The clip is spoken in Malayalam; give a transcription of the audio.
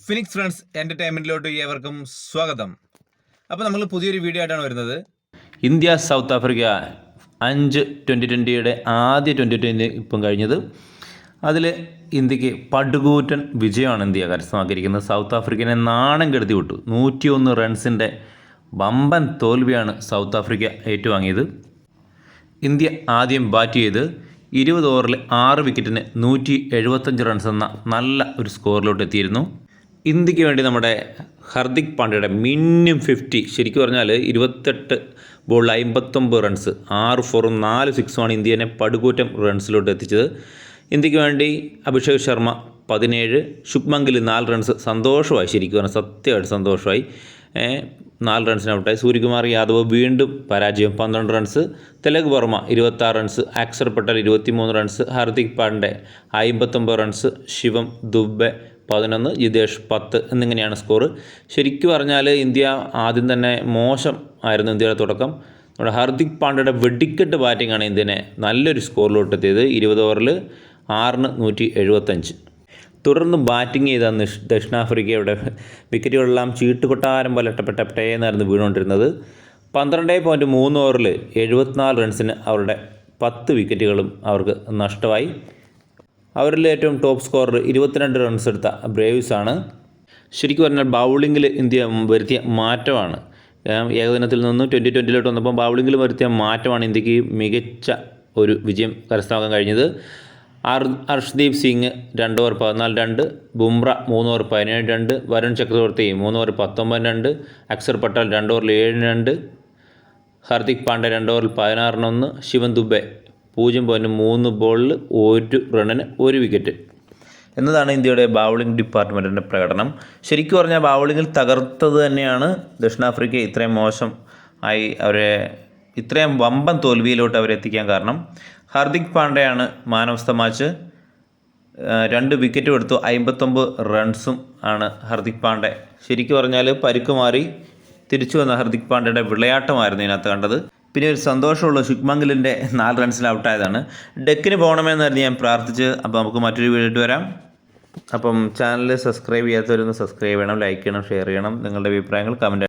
ഫിനിക്സ് ഫ്രണ്ട്സ് എന്റർടൈൻമെന്റിലോട്ട് ഏവർക്കും സ്വാഗതം. അപ്പോൾ നമ്മൾ പുതിയൊരു വീഡിയോ ആയിട്ടാണ് വരുന്നത്. ഇന്ത്യ സൗത്ത് ആഫ്രിക്ക അഞ്ച് ട്വന്റി ട്വന്റിയുടെ ആദ്യ ട്വന്റി ട്വന്റി ഇപ്പം കഴിഞ്ഞത്. അതിൽ ഇന്ത്യയ്ക്ക് പടുകൂറ്റൻ വിജയമാണ് ഇന്ത്യ കരസ്ഥമാക്കിയിരിക്കുന്നത്. സൗത്ത് ആഫ്രിക്കനെ നാണം കെടുത്തി വിട്ടു. നൂറ്റിയൊന്ന് റൺസിന്റെ വമ്പൻ തോൽവിയാണ് സൗത്ത് ആഫ്രിക്ക ഏറ്റുവാങ്ങിയത്. ഇന്ത്യ ആദ്യം ബാറ്റ് ചെയ്ത് ഇരുപത് ഓവറിൽ ആറ് വിക്കറ്റിന് നൂറ്റി എഴുപത്തഞ്ച് റൺസ് എന്ന നല്ല ഒരു സ്കോറിലോട്ട് എത്തിയിരുന്നു ഇന്ത്യയ്ക്ക് വേണ്ടി നമ്മുടെ ഹർദിക് പാണ്ഡ്യയുടെ മിന്നും ഫിഫ്റ്റി ശരിക്കും പറഞ്ഞാൽ ഇരുപത്തെട്ട് ബോളിൽ അമ്പത്തൊമ്പത് റൺസ് ആറ് ഫോറും നാല് സിക്സുമാണ് ഇന്ത്യനെ പടുകൂറ്റം റൺസിലോട്ട് എത്തിച്ചത്. ഇന്ത്യയ്ക്ക് വേണ്ടി അഭിഷേക് ശർമ്മ പതിനേഴ് ശുഭ്മംഗിൽ നാല് റൺസ് സന്തോഷമായി ശരിക്കും പറഞ്ഞാൽ സത്യമായിട്ട് സന്തോഷമായി. നാല് റൺസിന് ഔട്ടായി. സൂര്യകുമാർ യാദവ് വീണ്ടും പരാജയം പന്ത്രണ്ട് റൺസ് തിലക് വർമ്മ ഇരുപത്താറ് റൺസ് അക്സർ പട്ടേൽ ഇരുപത്തിമൂന്ന് റൺസ് ഹാർദിക് പാണ്ഡെ അമ്പത്തൊമ്പത് റൺസ് ശിവം ദുബെ പതിനൊന്ന് ജിതേഷ് പത്ത് എന്നിങ്ങനെയാണ് സ്കോർ ശരിക്കും പറഞ്ഞാൽ ഇന്ത്യ ആദ്യം തന്നെ മോശം ആയിരുന്നു ഇന്ത്യയുടെ തുടക്കം. നമ്മുടെ ഹാർദിക് പാണ്ഡ്യയുടെ വെടിക്കെട്ട് ബാറ്റിംഗാണ് ഇന്ത്യനെ നല്ലൊരു സ്കോറിലോട്ട് എത്തിയത് ഇരുപത് ഓവറിൽ ആറിന് നൂറ്റി എഴുപത്തഞ്ച് തുടർന്ന് ബാറ്റിംഗ് ചെയ്ത ദക്ഷിണാഫ്രിക്കയുടെ വിക്കറ്റുകളെല്ലാം ചീട്ടുകൊട്ടാരം പോലെ ടപ്പെട്ടപ്പെട്ടേന്നായിരുന്നു വീണുകൊണ്ടിരുന്നത്. പന്ത്രണ്ട് പോയിന്റ് മൂന്ന് ഓവറിൽ എഴുപത്തിനാല് റൺസിന് അവരുടെ പത്ത് വിക്കറ്റുകളും അവർക്ക് നഷ്ടമായി. അവരിൽ ഏറ്റവും ടോപ്പ് സ്കോറർ ഇരുപത്തിരണ്ട് റൺസ് എടുത്ത ബ്രേവ്സ് ആണ്. ശരിക്കും പറഞ്ഞാൽ ബൗളിങ്ങിൽ ഇന്ത്യ വരുത്തിയ മാറ്റമാണ്. ഏകദിനത്തിൽ നിന്നും ട്വന്റി ട്വന്റിയിലോട്ട് വന്നപ്പോൾ ബൗളിങ്ങിൽ വരുത്തിയ മാറ്റമാണ് ഇന്ത്യയ്ക്ക് മികച്ച ഒരു വിജയം കരസ്ഥമാക്കാൻ കഴിഞ്ഞത്. അർ അർഷ്ദീപ് സിംഗ് രണ്ട് ഓവർ പതിനാല് രണ്ട് ബുംറ മൂന്ന് ഓവർ പതിനേഴ് രണ്ട് വരുൺ ചക്രവർത്തി മൂന്ന് ഓവർ പത്തൊമ്പത് രണ്ട് അക്സർ പട്ടേൽ രണ്ട് ഓവറിൽ ഏഴ് രണ്ട് ഹാർദിക് പാണ്ഡ്യ രണ്ട് ഓവറിൽ പതിനാറിനൊന്ന് ശിവൻ ദുബെ പൂജ്യം പോയിന്റ് മൂന്ന് ബോളിൽ ഒരു റണ്ണിന് ഒരു വിക്കറ്റ് എന്നതാണ് ഇന്ത്യയുടെ ബൗളിംഗ് ഡിപ്പാർട്ട്മെന്റിന്റെ പ്രകടനം. ശരിക്കും പറഞ്ഞാൽ ബൗളിങ്ങിൽ തകർത്തത് തന്നെയാണ് ദക്ഷിണാഫ്രിക്ക ഇത്രയും മോശം ആയി അവരെ ഇത്രയും വമ്പൻ തോൽവിയിലോട്ട് അവരെ എത്തിക്കാൻ കാരണം. ഹാർദിക് പാണ്ഡെയാണ് മാൻ ഓഫ് ദ മാച്ച് രണ്ട് വിക്കറ്റും എടുത്തു. അമ്പത്തൊമ്പത് റൺസും ആണ് ഹർദിക് പാണ്ഡെ ശരിക്കും പറഞ്ഞാൽ പരുക്ക് മാറി തിരിച്ചു വന്ന ഹർദിക് പാണ്ഡ്യയുടെ വിളയാട്ടമായിരുന്നു ഇതിനകത്ത് കണ്ടത്. പിന്നെ ഒരു സന്തോഷമുള്ള ശുക്മംഗലിന്റെ നാല് റൺസിൽ ഔട്ടായതാണ് ഡെക്കിന് പോകണമെന്നായിരുന്നു ഞാൻ പ്രാർത്ഥിച്ച് അപ്പോൾ നമുക്ക് മറ്റൊരു വീഡിയോ വരാം. അപ്പം ചാനൽ സബ്സ്ക്രൈബ് ചെയ്യാത്തവരൊന്ന് സബ്സ്ക്രൈബ് ചെയ്യണം ലൈക്ക് ചെയ്യണം ഷെയർ ചെയ്യണം. നിങ്ങളുടെ അഭിപ്രായങ്ങൾ കമന്റ്